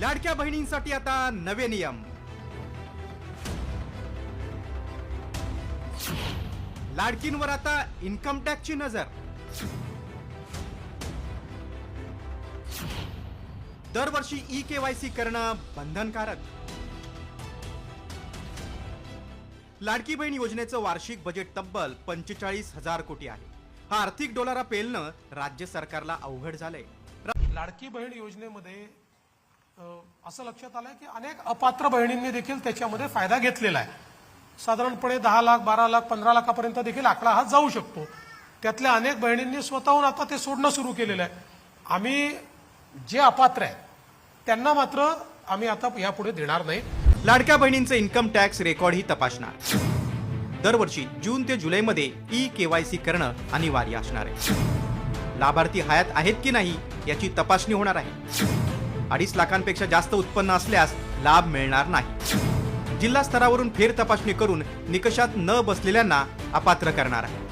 लाडक्या बहिणींसाठी आता नवे नियम. लाडकींवर आता इन्कम टॅक्सची नजर. दरवर्षी ई केवायसी करणं बंधनकारक. लाडकी बहीण योजनेचं वार्षिक बजेट तब्बल पंचेचाळीस हजार कोटी आहे. हा आर्थिक डोलारा पेलणं राज्य सरकारला अवघड झालंय. लाडकी बहीण योजनेमध्ये असं लक्षात आलंय की अनेक अपात्र बहिणींनी देखील त्याच्यामध्ये फायदा घेतलेला आहे. साधारणपणे दहा लाख बारा लाख पंधरा लाखापर्यंत देखील आकडा हा जाऊ शकतो. त्यातल्या अनेक बहिणींनी स्वतःहून आता ते सोडणं सुरू केलेलं आहे. आम्ही जे अपात्र आहे त्यांना मात्र आम्ही आता यापुढे देणार नाही. लाडक्या बहिणींचं इन्कम टॅक्स रेकॉर्ड ही तपासणार. दरवर्षी जून ते जुलैमध्ये ई केवायसी करणं अनिवार्य असणार आहे. लाभार्थी हयात आहेत की नाही याची तपासणी होणार आहे. अडीच लाखांपेक्षा जास्त उत्पन्न असल्यास लाभ मिळणार नाही. जिल्हा स्तरावरून फेर तपासणी करून निकषात न बसलेल्यांना अपात्र करणार आहे.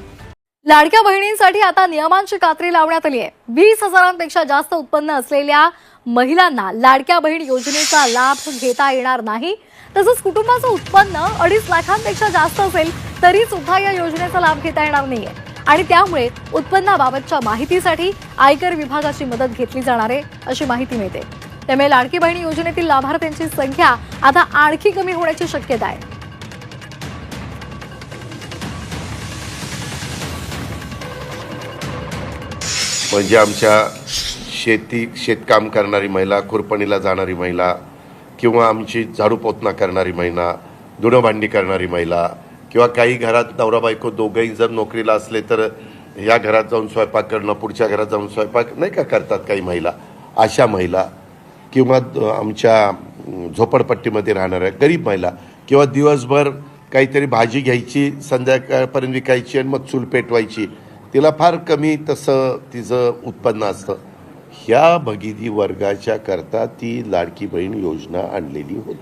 लाडक्या बहिणींसाठी आता नियमांची कात्री लावण्यात आली आहे. वीस हजारांपेक्षा जास्त उत्पन्न असलेल्या महिलांना लाडक्या बहीण योजनेचा लाभ घेता येणार नाही. तसंच कुटुंबाचं उत्पन्न अडीच लाखांपेक्षा जास्त असेल तरी सुद्धा या योजनेचा लाभ घेता येणार नाहीये. आणि त्यामुळे उत्पन्नाबाबतच्या माहितीसाठी आयकर विभागाची मदत घेतली जाणार आहे अशी माहिती मिळते. त्यामुळे लाडकी बहिणी योजनेतील लाभार्थ्यांची संख्या आता आणखी कमी होण्याची शक्यता आहे. म्हणजे आमच्या शेती शेतकाम करणारी महिला खुरपणीला जाणारी महिला किंवा आमची झाडू पोतना करणारी महिला धुणं भांडी करणारी महिला किंवा काही घरात नवरा बायको दोघंही जर नोकरीला असले तर या घरात जाऊन स्वयंपाक करणं पुढच्या घरात जाऊन स्वयंपाक नाही का करतात काही महिला? अशा महिला किंवा आमच्या झोपडपट्टीमध्ये राहणाऱ्या गरीब महिला किंवा दिवसभर काहीतरी भाजी घ्यायची संध्याकाळपर्यंत विकायची आणि मग चूल पेटवायची तिला फार कमी तसं तिचं उत्पन्न असतं. ह्या भगिनी वर्गाच्या करता ती लाडकी बहीण योजना आणलेली होती.